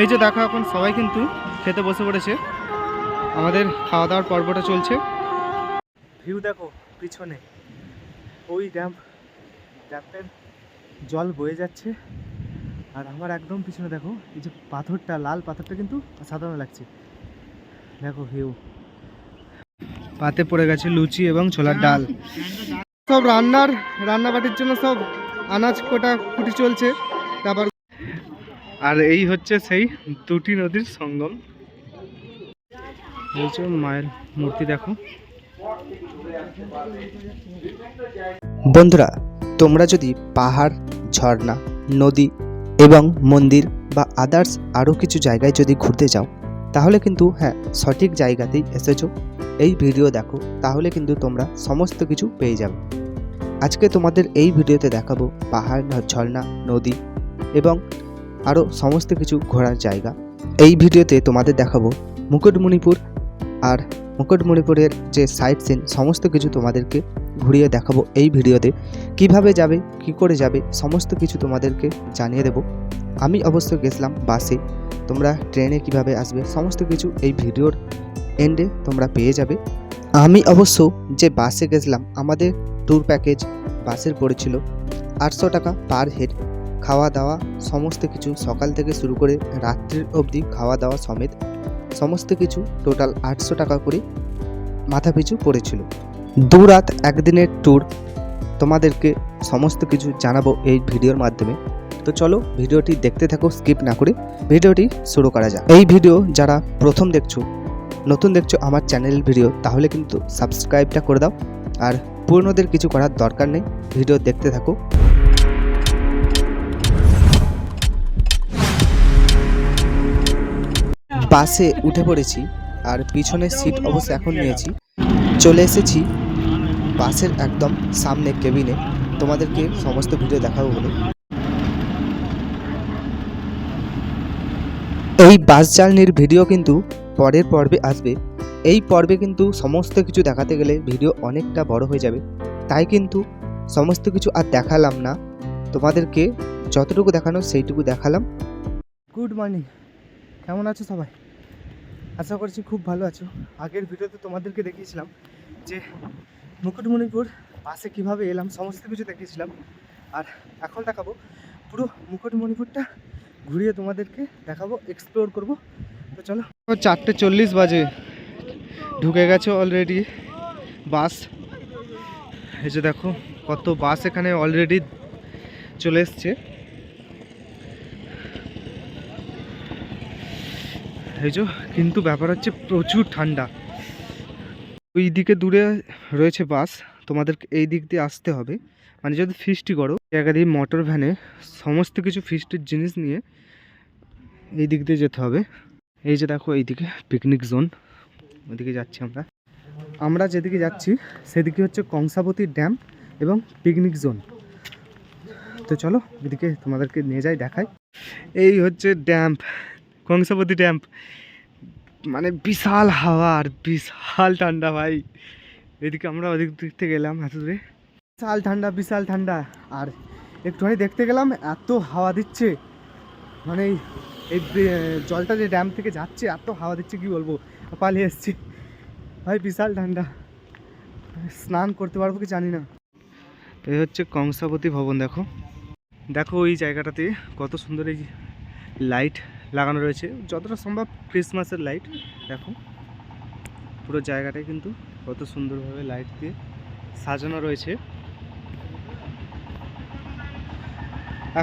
এই যে দেখো এখন সবাই কিন্তু খেতে বসে পড়েছে। আমাদের খাওয়া দাওয়ার পর্বটা চলছে। ভিউ দেখো পিছনে। ওই ড্যাম ড্যামের জল বয়ে যাচ্ছে। আর আমার একদম পিছনে দেখো এই যে পাথরটা লাল পাথরটা কিন্তু সাধারণ লাগছে। দেখো ভিউ। পাতে পড়ে গেছে লুচি এবং ছোলার ডাল। সব রান্নার রান্নাবাটির জন্য সব আনাজ কোটা কুটি চলছে। তারপর আর এই হচ্ছে সেই দুটি নদীর সঙ্গম। মায়ের মূর্তি, দেখো। বন্ধুরা, তোমরা যদি পাহাড়, ঝর্ণা, নদী এবং মন্দির বা আদার্স আরও কিছু জায়গায় যদি ঘুরতে যাও, তাহলে কিন্তু হ্যাঁ সঠিক জায়গাতেই এসেছ। এই ভিডিও দেখো, তাহলে কিন্তু তোমরা সমস্ত কিছু পেয়ে যাবে। আজকে তোমাদের এই ভিডিওতে দেখাবো পাহাড়, ঝর্ণা, নদী এবং আরও সমস্ত কিছু ঘোরার জায়গা। এই ভিডিওতে তোমাদের দেখাবো মুকুটমণিপুর আর মুকুটমণিপুরের যে সাইট সিন সমস্ত কিছু তোমাদেরকে ঘুরিয়ে দেখাবো এই ভিডিওতে। কীভাবে যাবে, কি করে যাবে, সমস্ত কিছু তোমাদেরকে জানিয়ে দেব। আমি অবশ্য গেছিলাম বাসে, তোমরা ট্রেনে কীভাবে আসবে, সমস্ত কিছু এই ভিডিওর এন্ডে তোমরা পেয়ে যাবে। আমি অবশ্য যে বাসে গেছিলাম, আমাদের ট্যুর প্যাকেজ বাসের পড়েছিল আটশো টাকা পার হেড খাওয়া দাওয়া সমস্ত কিছু সকাল থেকে শুরু করে রাত্রির অবধি খাওয়া দাওয়া সমেত সমস্ত কিছু টোটাল আটশো টাকা করে মাথাপিছু পড়েছিল। দু রাত একদিনের ট্যুর তোমাদেরকে সমস্ত কিছু জানাব এই ভিডিওর মাধ্যমে। তো চলো ভিডিওটি দেখতে থাকো স্কিপ না করে ভিডিওটি শুরু করা যাক। এই ভিডিও যারা প্রথম দেখছ, নতুন দেখছ আমার চ্যানেল ভিডিও, তাহলে কিন্তু সাবস্ক্রাইবটা করে দাও। আর পুরনোদের কিছু করার দরকার নেই, ভিডিও দেখতে থাকো। বাসে উঠে পড়েছি আর পিছনের সিট অবশ্য এখন নিয়েছি। চলে এসেছি বাসের একদম সামনে কেবিনে। তোমাদেরকে সমস্ত ভিডিও দেখাবো বলে। এই বাস জার্নির ভিডিও কিন্তু পরের পর্বে আসবে। এই পর্বে কিন্তু সমস্ত কিছু দেখাতে গেলে ভিডিও অনেকটা বড় হয়ে যাবে। তাই কিন্তু সমস্ত কিছু আর দেখালাম না। তোমাদেরকে যতটুকু দেখানো সেইটুকু দেখালাম। Good morning. কেমন আছো সবাই? আশা করছি খুব ভালো আছো। আগের ভিডিওতে তোমাদেরকে দেখিয়েছিলাম যে মুকুটমণিপুর বাসে কীভাবে এলাম, সমস্ত কিছু দেখিয়েছিলাম। আর এখন দেখাবো, পুরো মুকুটমণিপুরটা ঘুরিয়ে তোমাদেরকে দেখাবো এক্সপ্লোর করব। তো চলো। চারটে চল্লিশ বাজে। ঢুকে গেছে অলরেডি বাস এই যে দেখো, কত বাস এখানে অলরেডি চলে এসছে। এই কিন্তু ব্যাপার হচ্ছে প্রচুর ঠান্ডা। ওই দিকে দূরে রয়েছে বাস তোমাদেরকে এই দিক দিয়ে আসতে হবে। মানে যদি ফিস্টি করো জায়গা দিয়ে মোটর ভ্যানে সমস্ত কিছু ফিস্টির জিনিস নিয়ে এই দিক দিয়ে যেতে হবে। এই যে দেখো এইদিকে পিকনিক জোন ওইদিকে যাচ্ছি আমরা। আমরা যেদিকে যাচ্ছি, সেদিকে হচ্ছে কংসাবতী ড্যাম এবং পিকনিক জোন তো চলো, এদিকে তোমাদেরকে নিয়ে যাই, দেখাই। এই হচ্ছে ড্যাম্প কংসাবতী ড্যাম্প মানে বিশাল হাওয়া আর বিশাল ঠান্ডা ভাই। এদিকে আমরা ওদিক দিক থেকে গেলাম এত দূরে। বিশাল ঠান্ডা বিশাল ঠান্ডা। আর একটুখানি দেখতে গেলাম, এত হাওয়া দিচ্ছে। মানে এই জলটা যে ড্যাম থেকে যাচ্ছে, এত হাওয়া দিচ্ছে, কি বলব? পালিয়ে এসছি। ভাই, বিশাল ঠান্ডা। স্নান করতে পারব কি জানি না। এই হচ্ছে কংসাবতী ভবন, দেখো। দেখো ওই জায়গাটাতে কত সুন্দর এই লাইট লাগানো রয়েছে। যতটা সম্ভব ক্রিসমাসের লাইট দেখো। পুরো জায়গাটাই কিন্তু কত সুন্দরভাবে লাইট দিয়ে সাজানো রয়েছে।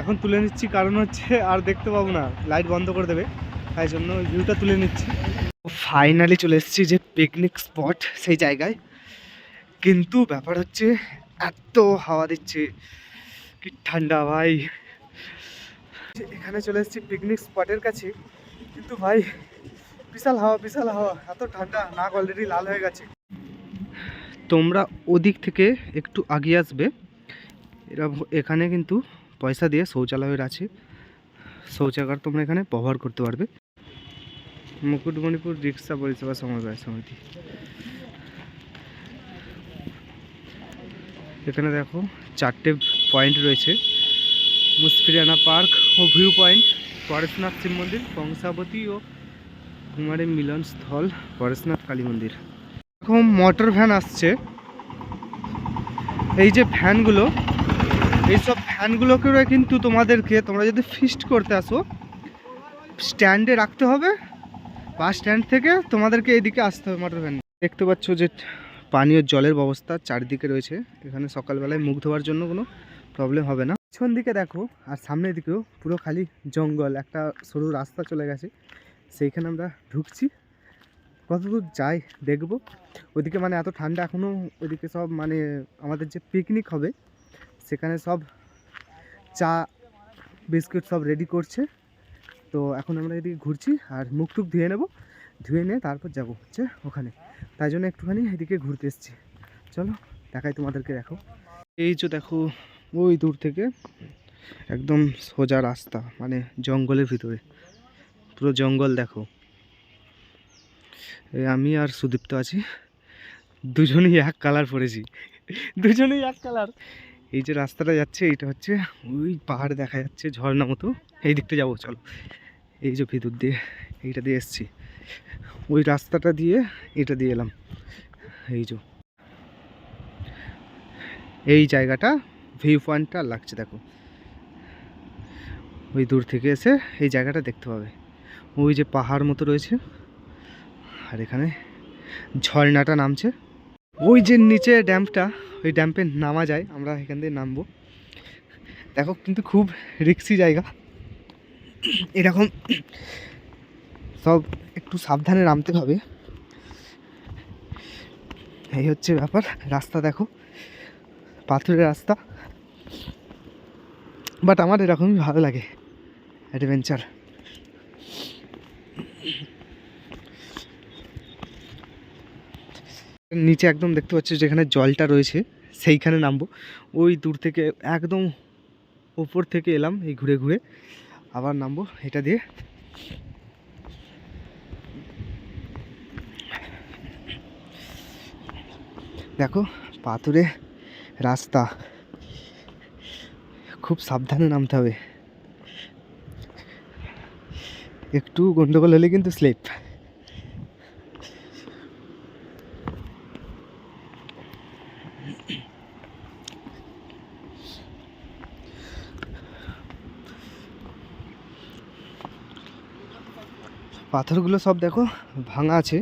এখন তুলে নিচ্ছি, কারণ হচ্ছে আর দেখতে পাবো না। লাইট বন্ধ করে দেবে। তাই জন্য ভিউটা তুলে নিচ্ছি। ফাইনালি চলে এসেছি যে পিকনিক স্পট সেই জায়গায়। কিন্তু ব্যাপার হচ্ছে, এত হাওয়া দিচ্ছে। কি ঠান্ডা ভাই। এখানে চলে এসেছি পিকনিক স্পটের কাছে। কিন্তু ভাই, বিশাল হাওয়া বিশাল হাওয়া। এত ঠান্ডা, নাক অলরেডি লাল হয়ে গেছে। তোমরা ওদিক থেকে একটু আগিয়ে আসবে। এরা এখানে কিন্তু পয়সা দিয়ে শৌচালয়ের আছে। শৌচাগার তোমরা এখানে ব্যবহার করতে পারবে। মুকুটমণিপুর রিক্সা পরিষেবা সমবায় সমিতি। এখানে দেখো চারটে পয়েন্ট রয়েছে। মুসফিরানা পার্ক ও ভিউ পয়েন্ট পরেশনাথ শিব মন্দির কংসাবতী ও কুমারী মিলন স্থল পরেশনাথ কালী মন্দির। এখন মোটর ভ্যান আসছে। এই যে ভ্যানগুলো, এইসব ভ্যানগুলোকে কিন্তু তোমাদেরকে, তোমরা যদি ফিস্ট করতে আসো, স্ট্যান্ডে রাখতে হবে। বাস স্ট্যান্ড থেকে তোমাদেরকে এইদিকে আসতে হবে মোটর ভ্যান। দেখতে পাচ্ছ যে পানীয় জলের ব্যবস্থা চারদিকে রয়েছে। এখানে সকালবেলায় মুখ ধোয়ার জন্য কোনো প্রবলেম হবে না। পিছন দিকে দেখো, আর সামনের দিকেও পুরো খালি জঙ্গল, একটা সরু রাস্তা চলে গেছে। সেইখানে আমরা ঢুকছি। কতদূর যাই দেখব। ওইদিকে মানে এত ঠান্ডা এখনও ওইদিকে সব মানে আমাদের যে পিকনিক হবে, সেখানে সব চা, বিস্কুট সব রেডি করছে। তো এখন আমরা এদিকে ঘুরছি, আর মুখ টুক ধুয়ে নেব। ধুয়ে নিয়ে তারপর যাব হচ্ছে ওখানে। তাই জন্য একটুখানি এদিকে ঘুরতে এসেছি। চলো, দেখাই তোমাদেরকে, দেখো। এই যে দেখো ওই দূর থেকে একদম সোজা রাস্তা মানে জঙ্গলের ভিতরে। পুরো জঙ্গল দেখো। আমি আর সুদীপ্ত আছি। দুজনেই এক কালার পরেছি। দুজনেই এক কালার। এই যে রাস্তাটা যাচ্ছে, এইটা হচ্ছে ওই পাহাড় দেখা যাচ্ছে, ঝর্ণা মতো। এই দিকটা যাব, চলো। এই যে ভিতর দিয়ে, এইটা দিয়ে এসছি। ওই রাস্তাটা দিয়ে এটা দিয়ে এলাম। এই যে। এই জায়গাটা ভিউ পয়েন্টটা লাগছে, দেখো। ওই দূর থেকে এসে এই জায়গাটা দেখতে পাবে। ওই যে পাহাড় মতো রয়েছে, আর এখানে ঝর্ণাটা নামছে। ওই যে নিচে ড্যাম্পটা ওই ড্যাম্পে নামা যায়, আমরা এখান দিয়ে নামবো। দেখো, কিন্তু খুব রিক্সি জায়গা। এরকম সব একটু সাবধানে নামতে হবে। এই হচ্ছে ব্যাপার, রাস্তা দেখো, পাথরের রাস্তা। বাট আমার এরকমই ভালো লাগে অ্যাডভেঞ্চার। নিচে একদম দেখতে পাচ্ছি যেখানে জলটা রয়েছে, সেইখানে নামবো। ওই দূর থেকে একদম ওপর থেকে এলাম, এই ঘুরে ঘুরে। আবার নামবো এটা দিয়ে। দেখো, পাথুরে রাস্তা। খুব সাবধানে নামতে হবে। একটু গন্ডগোল হলে কিন্তু স্লিপ পাথরগুলো সব দেখো, ভাঙা আছে।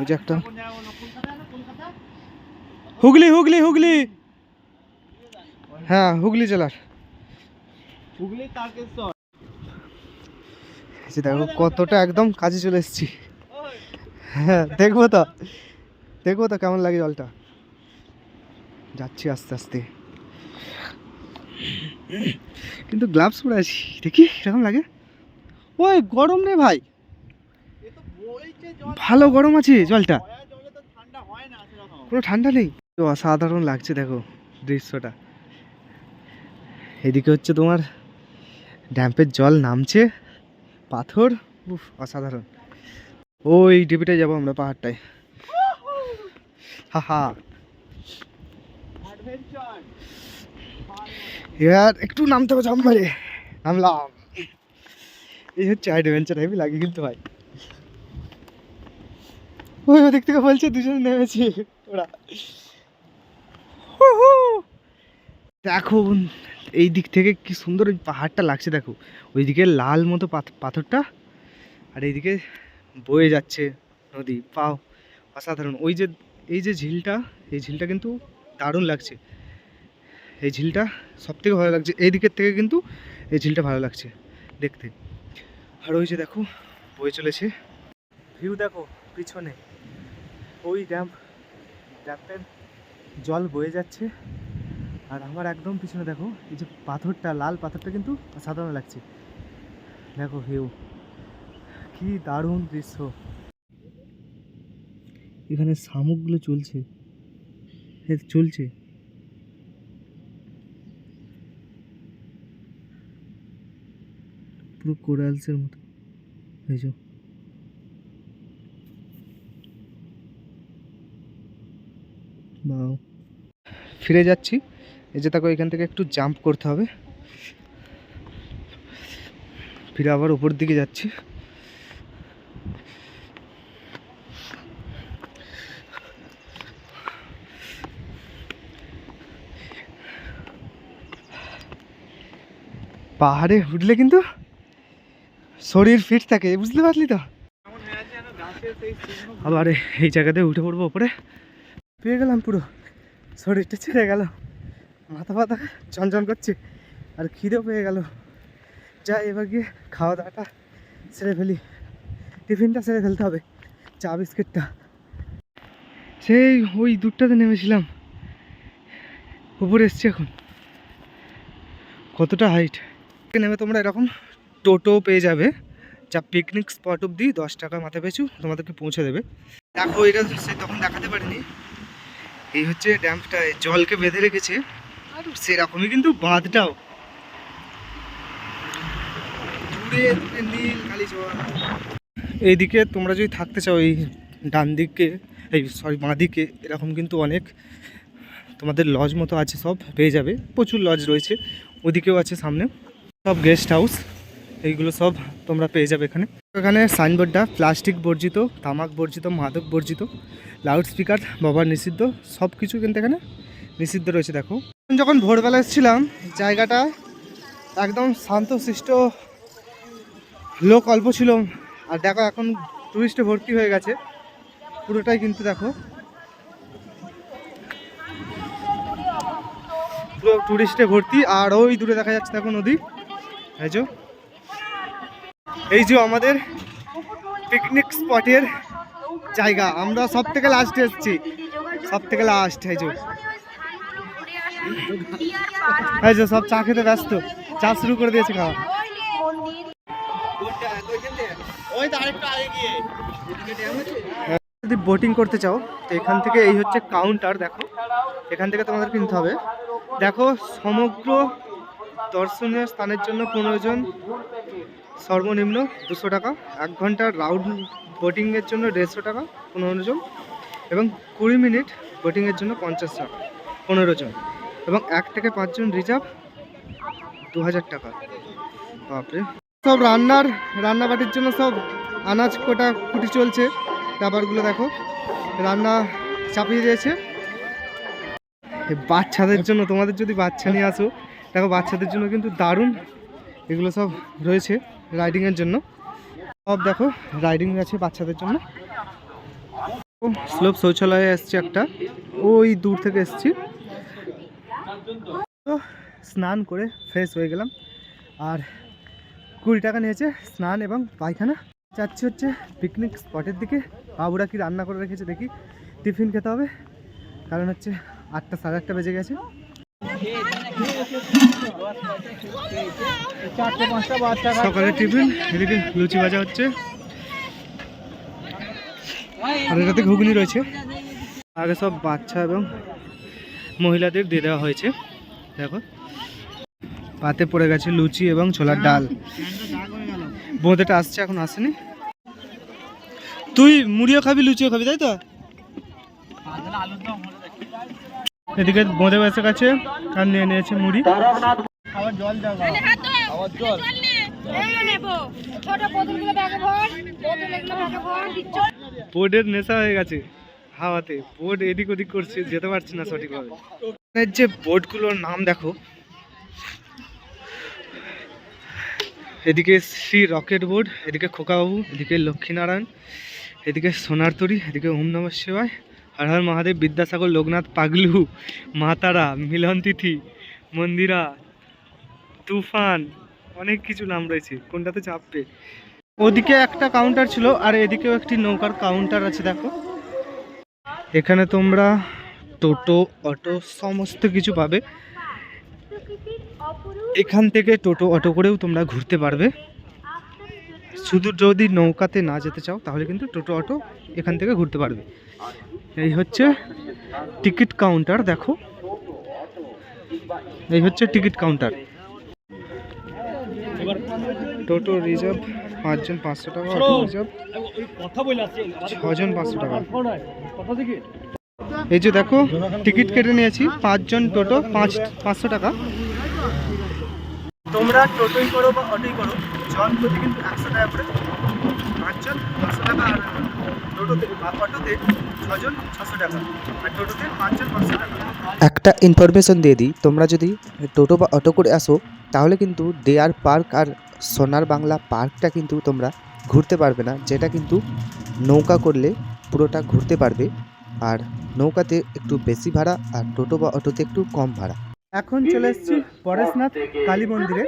ওই যে একটা হুগলি হুগলি হুগলি। হ্যাঁ হুগলি জেলার। হুগলি তারকেশ্বর। দেখো কতটা একদম কাজে চলে এসেছি। হ্যাঁ দেখব তো। দেখব তো কেমন লাগে জলটা। যাচ্ছি আস্তে আস্তে। কিন্তু গ্লাভস পরে আছি। দেখি কেমন লাগে। ওই গরম রে ভাই। ভালো গরম আছে জলটা। কোনো ঠান্ডা নেই। তো অসাধারণ লাগছে দেখো দৃশ্যটা। এদিকে হচ্ছে তোমার ড্যাম্পের জল নামছে, পাথর, উফ, অসাধারণ। ওই ডিপিটায় যাব আমরা পাহাড়টায়। হা হা। একটু নামতে হবে জাম মারে নামলাম। এই হচ্ছে অ্যাডভেঞ্চার হেভি লাগে কিন্তু ভাই। ওই ওদিক থেকে বলছে দুজন নেমেছি ওরা। দেখো এই দিক থেকে কি সুন্দর ওই পাহাড়টা লাগছে, দেখো। ওইদিকে লাল মতো পাথ- পাথরটা, আর এইদিকে বয়ে যাচ্ছে নদী। পাও, অসাধারণ। ওই যে, এই যে ঝিলটা, এই ঝিলটা কিন্তু দারুণ লাগছে। এই ঝিলটা সব থেকে ভালো লাগছে, এই দিকের থেকে কিন্তু এই ঝিলটা ভালো লাগছে দেখতে। আর ওই যে দেখো, বয়ে চলেছে। ভিউ দেখো, পিছনে। ওই ড্যাম ড্যাম্পের জল বয়ে যাচ্ছে। আর আমার একদম পিছনে দেখো, এই যে পাথরটা, লাল পাথরটা কিন্তু সাধারণ লাগছে। দেখো ভিউ কি দারুণ দৃশ্য। এখানে শামুকগুলো চলছে। চলছে। পুরো কোরালসের মতো। যে। বাও ফিরে যাচ্ছি। এই যে তাকে এখান থেকে একটু জাম্প করতে হবে। ফিরে আবার উপর দিকে যাচ্ছি। পাহাড়ে উঠলে কিন্তু শরীর ফিট থাকে, বুঝতে পারলি তো? আবার এই জায়গাতে উঠে পড়ব ওপরে পেয়ে গেলাম পুরো। শরীরটা ছেড়ে গেল। মাথা ফাথা চনচন করছে, আর খিদেও পেয়ে গেল। যাই, এবার গিয়ে খাওয়া দাওয়াটা সেরে ফেলি। টিফিনটা সেরে ফেলতে হবে, চা, বিস্কিটটা। সেই, ওই দূরটাতে নেমেছিলাম। উপরে এসছি এখন। কতটা হাইট নেমে তোমরা এরকম টোটো পেয়ে যাবে, যা পিকনিক স্পট অব্দি দশ টাকা মাথা পিছু তোমাদেরকে পৌঁছে দেবে। দেখো, এটা সে তখন দেখাতে পারিনি। এই হচ্ছে ড্যাম্পটা জলকে বেঁধে রেখেছে। আর সেরকমই কিন্তু বাঁধটাও। এইদিকে তোমরা যদি থাকতে চাও, এই ডান দিকে, এই সরি, বাঁ দিকে, এরকম কিন্তু অনেক তোমাদের লজ মতো আছে সব, পেয়ে যাবে। প্রচুর লজ রয়েছে, ওদিকেও আছে সামনে। সব গেস্ট হাউস এইগুলো সব তোমরা পেয়ে যাবে এখানে। এখানে সাইনবোর্ডটা প্লাস্টিক বর্জিত, তামাক বর্জিত, মাদক বর্জিত লাউড স্পিকার বাবার নিষিদ্ধ সব কিছু কিন্তু এখানে নিষিদ্ধ রয়েছে, দেখো। যখন ভোরবেলা এসেছিলাম, জায়গাটা একদম শান্তশিষ্ট, লোক অল্প ছিল। আর দেখো এখন টুরিস্টে ভর্তি হয়ে গেছে। পুরোটাই কিন্তু দেখো। পুরো টুরিস্টে ভর্তি। আর ওই দূরে দেখা যাচ্ছে দেখো নদী। এই যে। এই যে আমাদের পিকনিক স্পটের জায়গা। আমরা সব থেকে লাস্টে এসেছি। সব থেকে লাস্ট এই যে। এই যে সব চা খেতে ব্যস্ত। চা শুরু করে দিয়েছে খাওয়া। যদি বোটিং করতে চাও তো এখান থেকে এই হচ্ছে কাউন্টার দেখো। এখান থেকে তোমাদের কিনতে হবে। দেখো সমগ্র দর্শনীয় স্থানের জন্য পনেরো জন সর্বনিম্ন দুশো টাকা এক ঘণ্টার রাউন্ড বোটিংয়ের জন্য দেড়শো টাকা পনেরো জন এবং কুড়ি মিনিট বোটিংয়ের জন্য পঞ্চাশ টাকা পনেরো জন। এবং এক থেকে পাঁচজন রিজার্ভ দু হাজার টাকা। বাপরে। সব রান্নার, রান্নাবাটির জন্য সব আনাজ কোটা কুটি চলছে। ব্যাপারগুলো দেখো। রান্না চাপিয়ে দিয়েছে। বাচ্চাদের জন্য, তোমাদের যদি বাচ্চা নিয়ে আসো, দেখো বাচ্চাদের জন্য কিন্তু দারুণ এগুলো সব রয়েছে রাইডিংয়ের জন্য। সব দেখো রাইডিং আছে বাচ্চাদের জন্য। স্লোপ শৌচালয়ে এসছে একটা। ওই দূর থেকে এসছি। তো স্নান করে ফ্রেশ হয়ে গেলাম। আর কুড়ি টাকা নিয়েছে স্নান এবং পায়খানা। যাচ্ছি হচ্ছে পিকনিক স্পটের দিকে। বাবুরা কি রান্না করে রেখেছে দেখি। টিফিন খেতে হবে। কারণ হচ্ছে আটটা, সাড়ে আটটা বেজে গেছে। সকালে টিফিন, এদিকে লুচি ভাজা হচ্ছে। আর এটাতে ঘুগনি রয়েছে। আগে সব বাচ্চা এবং মহিলাদের দিয়ে দেওয়া হয়েছে। দেখো। পাতে পড়ে গেছে লুচি এবং ছোলার ডাল। বোঁদেটা আসছে এখন আসেনি। তুই মুড়িও খাবি লুচিও খাবি তাই তো? এদিকে বোঁদে বসে গেছে আর নিয়ে নিয়েছে মুড়ি। আবার জল আবার জল। ছোট বোতলগুলো ব্যাগে ভর বোতল এগুলো ব্যাগে ভর বোর্ডের নেশা হয়ে গেছে। হাওয়াতে বোর্ড এদিক ওদিক করছে, যেতে পারছি না সঠিকভাবে। যে বোর্ডগুলোর নাম দেখো। এদিকে শ্রী রকেট বোর্ড এদিকে খোকাবাবু, এদিকে লক্ষ্মীনারায়ণ, এদিকে সোনার তরী এদিকে ওম নম শিবায়, হর হর মহাদেব, বিদ্যাসাগর, লোকনাথ, পাগলু, মাতারা, মিলন তিথি, মন্দিরা, তুফান, অনেক কিছু নাম রয়েছে। কোনটাতে চাপবে? ওদিকে একটা কাউন্টার ছিল, আর এদিকেও একটি নৌকার কাউন্টার আছে, দেখো। এখানে তোমরা টোটো, অটো, সমস্ত কিছু পাবে। এখান থেকে টোটো, অটো করেও তোমরা ঘুরতে পারবে। শুধু যদি নৌকাতে না যেতে চাও, তাহলে কিন্তু টোটো, অটো এখান থেকে ঘুরতে পারবে। এই হচ্ছে টিকিট কাউন্টার, দেখো। এই হচ্ছে টিকিট কাউন্টার। টোটো রিজার্ভ। পাঁচজন পাঁচশো টাকা ছজন পাঁচশো টাকা। এই যে দেখো টিকিট কেটে নিয়েছি পাঁচজন টোটো পাঁচ পাঁচশো টাকা। তোমরা টোটোই করো বা অটোই করো জন প্রতি কিন্তু একশো টাকা করে। পাঁচজন পাঁচশো টাকা আর টোটোতে অটোতে ছজন ছশো টাকা আর টোটোতে পাঁচজন পাঁচশো টাকা। একটা ইনফরমেশন দিয়ে দিই তোমরা যদি টোটো বা অটো করে আসো তাহলে কিন্তু দেয়ার পার্ক আর সোনার বাংলা পার্কটা কিন্তু তোমরা ঘুরতে পারবে না যেটা কিন্তু নৌকা করলে পুরোটা ঘুরতে পারবে। আর নৌকাতে একটু বেশি ভাড়া আর টোটো বা অটোতে একটু কম ভাড়া। এখন চলে এসেছি পরেশনাথ কালী মন্দিরে।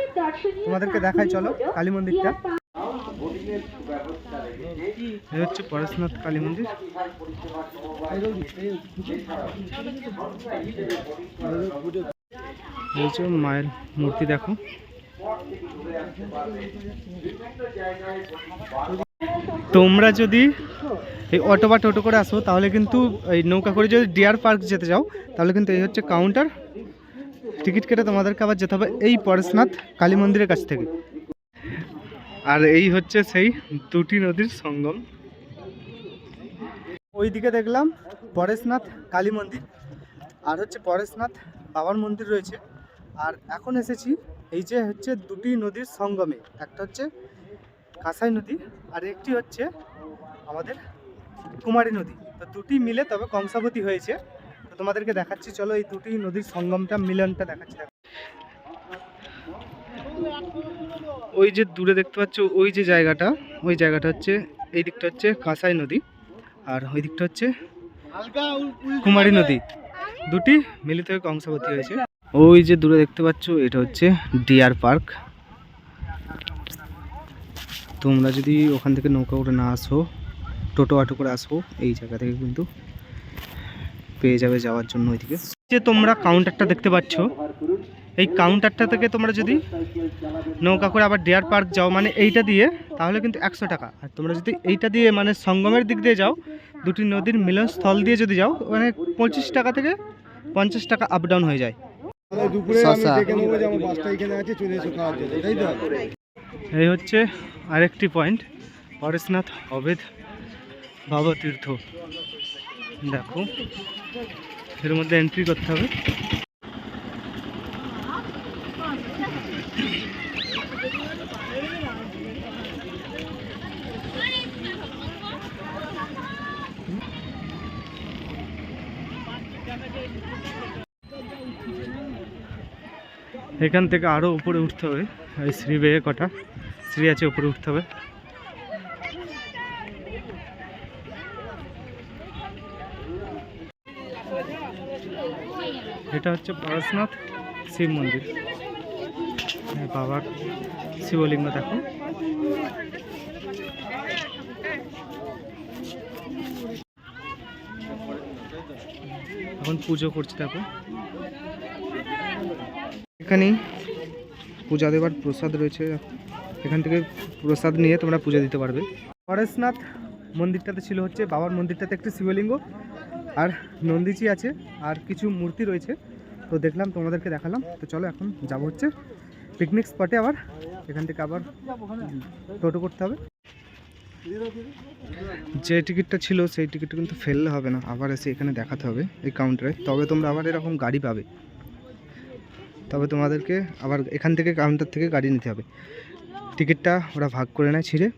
তোমাদেরকে দেখাই চলো কালী মন্দিরটা। এই হচ্ছে পরেশনাথ কালী মন্দির। মায়ের মূর্তি দেখো। তোমরা যদি এই অটো বা টোটো করে আসো, তাহলে কিন্তু এই নৌকা করে যদি ডিয়ার পার্ক যেতে যাও, তাহলে কিন্তু এই হচ্ছে কাউন্টার। টিকিট কেটে তোমাদেরকে আবার যেতে হবে এই পরেশনাথ কালী মন্দিরের কাছ থেকে। আর এই হচ্ছে সেই দুটি নদীর সঙ্গম। ওইদিকে দেখলাম পরেশনাথ কালী মন্দির, আর হচ্ছে পরেশনাথ বাবার মন্দির রয়েছে। আর এখন এসেছি এই যে হচ্ছে দুটি নদীর সঙ্গমে, একটা হচ্ছে কাঁসাই নদী আর একটি হচ্ছে আমাদের কুমারী নদী। তো দুটি মিলে তবে কংসাবতী হয়েছে। তো তোমাদেরকে দেখাচ্ছি, চলো এই দুটি নদীর সঙ্গমটা, মিলনটা দেখাচ্ছি। দেখো। ওই যে দূরে দেখতে পাচ্ছ, ওই যে জায়গাটা, ওই জায়গাটা হচ্ছে, এই দিকটা হচ্ছে কাঁসাই নদী আর ওই দিকটা হচ্ছে কুমারী নদী। দুটি মিলিত হয়ে কংসাবতী হয়েছে। ওই যে দূরে দেখতে পাচ্ছ, এটা হচ্ছে ডিয়ার পার্ক। তোমরা যদি ওখান থেকে নৌকা করে না আসো, টোটো অটো করে আসো, এই জায়গা থেকে কিন্তু পেয়ে যাবে যাওয়ার জন্য ওইদিকে। যে তোমরা কাউন্টারটা দেখতে পাচ্ছ এই কাউন্টারটা থেকে তোমরা যদি নৌকা করে আবার ডিয়ার পার্ক যাও মানে এইটা দিয়ে তাহলে কিন্তু একশো টাকা। আর তোমরা যদি এইটা দিয়ে মানে সঙ্গমের দিক দিয়ে যাও দুটি নদীর মিলনস্থল দিয়ে যদি যাও মানে পঁচিশ টাকা থেকে পঞ্চাশ টাকা আপ ডাউন হয়ে যায়। তাই তো? এই হচ্ছে আরেকটি পয়েন্ট পরেশনাথ অবেদ বাবা তীর্থ দেখো এর মধ্যে এন্ট্রি করতে হবে। এখান থেকে আরও উপরে উঠতে হবে। এই শ্রী বেয়ে কটা। শ্রী আছে, উপরে উঠতে হবে। এটা হচ্ছে পরশনাথ শিব মন্দির। বাবার শিবলিঙ্গ, দেখো। এখন পুজো করছে, দেখো। এখানেই পূজা দেবার প্রসাদ রয়েছে। এখান থেকে প্রসাদ নিয়ে তোমরা পূজা দিতে পারবে। পরেশনাথ মন্দিরটাতে ছিল হচ্ছে বাবার মন্দিরটাতে একটি শিবলিঙ্গ আর নন্দীজি আছে আর কিছু মূর্তি রয়েছে। তো দেখলাম, তোমাদেরকে দেখালাম। তো চলো এখন যাব হচ্ছে পিকনিক স্পটে আবার। এখান থেকে আবার টোটো করতে হবে। যে টিকিটটা ছিল সেই টিকিটটা কিন্তু ফেললে হবে না। আবার এসে এখানে দেখাতে হবে এই কাউন্টারে তবে তোমরা আবার এরকম গাড়ি পাবে। তবে তোমাদেরকে আবার এখান থেকে কাউন্টার থেকে গাড়ি নিতে হবে। টিকিটটা ওরা ভাগ করে নেয় ছিঁড়ে।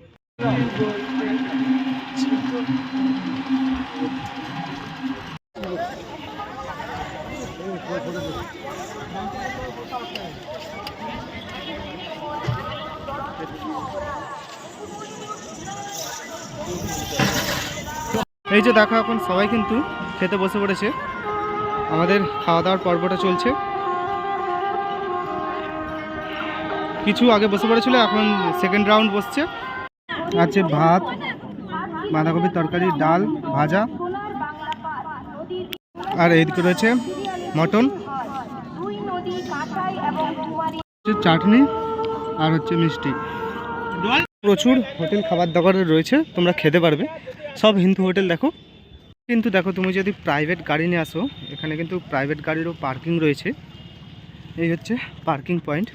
এই যে দেখো এখন সবাই কিন্তু খেতে বসে পড়েছে। আমাদের খাওয়া দাওয়ার পর্বটা চলছে। কিছু আগে বসে পড়েছিল, এখন সেকেন্ড রাউন্ড বসছে। আছে ভাত, বাঁধাকপির তরকারি, ডাল, ভাজা। আর এইদিকে রয়েছে মটন। চাটনি আর হচ্ছে মিষ্টি। প্রচুর হোটেল খাবার দাবার রয়েছে, তোমরা খেতে পারবে। সব হিন্দু হোটেল দেখো। কিন্তু দেখো, তুমি যদি প্রাইভেট গাড়ি নিয়ে আসো, এখানে কিন্তু প্রাইভেট গাড়িরও পার্কিং রয়েছে। এই হচ্ছে পার্কিং পয়েন্ট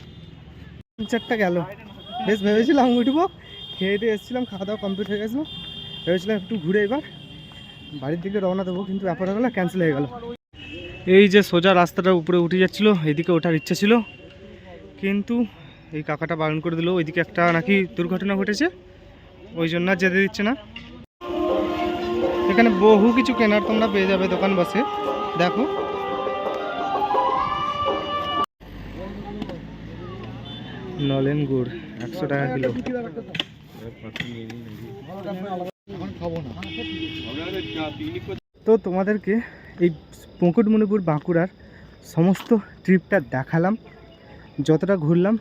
চারটা গেল। বেশ ভেবেছিলাম উঠবো, খেয়ে দিয়ে এসেছিলাম, খাওয়া দাওয়া কমপ্লিট হয়ে গেছিল। ভেবেছিলাম একটু ঘুরে এবার। বাড়ির দিকে রওনা দেবো, কিন্তু ব্যাপারটা হলো ক্যান্সেল হয়ে গেল। এই যে সোজা রাস্তাটা উপরে উঠে যাচ্ছিল, এদিকে ওঠার ইচ্ছা ছিল। কিন্তু এই কাকাটা বারণ করে দিল, ওইদিকে একটা নাকি দুর্ঘটনা ঘটেছে, ওই জন্য যেতে দিচ্ছে না। এখানে বহু কিছু কেনার তোমরা পেয়ে যাবে দোকান বসে। দেখো নলেন গুড় একশো টাকা কিলো। তো। তোমাদেরকে এই মুকুটমণিপুর বাঁকুড়ার সমস্ত ট্রিপটা দেখালাম। যতটা ঘুরলাম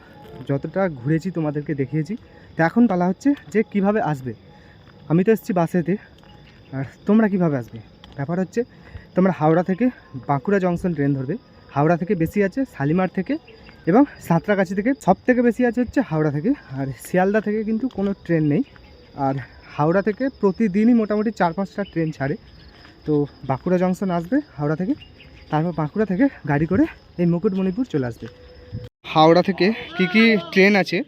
যতটা ঘুরেছি তোমাদেরকে দেখিয়েছি। তো এখন পালা হচ্ছে যে কীভাবে আসবে। আমি তো এসেছি বাসেতে আর তোমরা কীভাবে আসবে? ব্যাপার হচ্ছে তোমরা হাওড়া থেকে বাঁকুড়া জংশন ট্রেন ধরবে। হাওড়া থেকে বেশি আছে শালিমার থেকে এবং সাঁতরাগাছি থেকে সব থেকে বেশি আছে হচ্ছে হাওড়া থেকে। আর শিয়ালদা থেকে কিন্তু কোনো ট্রেন নেই। আর হাওড়া থেকে প্রতিদিনই মোটামুটি চার পাঁচটা ট্রেন ছাড়ে। তো বাঁকুড়া জংশন আসবে হাওড়া থেকে, তারপর বাঁকুড়া থেকে গাড়ি করে এই মুকুটমণিপুর চলে আসবে। হাওড়া থেকে কি কি ট্রেন আছে?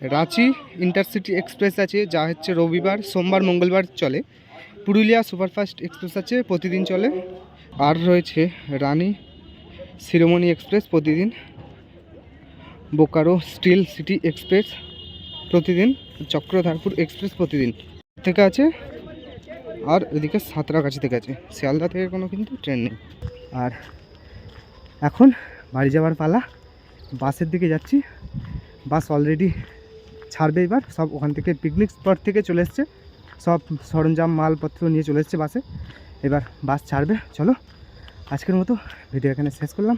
রাঁচি ইন্টারসিটি এক্সপ্রেস আছে, যা হচ্ছে রবিবার, সোমবার, মঙ্গলবার চলে। পুরুলিয়া সুপারফাস্ট এক্সপ্রেস আছে, প্রতিদিন চলে। আর রয়েছে রানী শিরোমণি এক্সপ্রেস প্রতিদিন। বোকারো স্টিল সিটি এক্সপ্রেস প্রতিদিন, চক্রধারপুর এক্সপ্রেস প্রতিদিন। থেকে আছে, আর ওইদিকে সাঁতরাগাছি থেকে আছে। শিয়ালদা থেকে কোনো কিন্তু ট্রেন নেই। আর এখন বাড়ি যাওয়ার পালা, বাসের দিকে যাচ্ছি। বাস অলরেডি ছাড়বে এবার, সব ওখান থেকে পিকনিক স্পট থেকে চলে এসছে। সব সরঞ্জাম, মালপত্র নিয়ে চলে এসছে বাসে। এবার বাস ছাড়বে, চলো। আজকের মতো ভিডিও এখানে শেষ করলাম।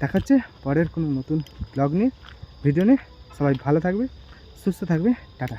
দেখাচ্ছে। পরের কোনো নতুন ব্লগ নিয়ে। ভিডিও নিয়ে সবাই ভালো থাকবে সুস্থ থাকবে। টাটা।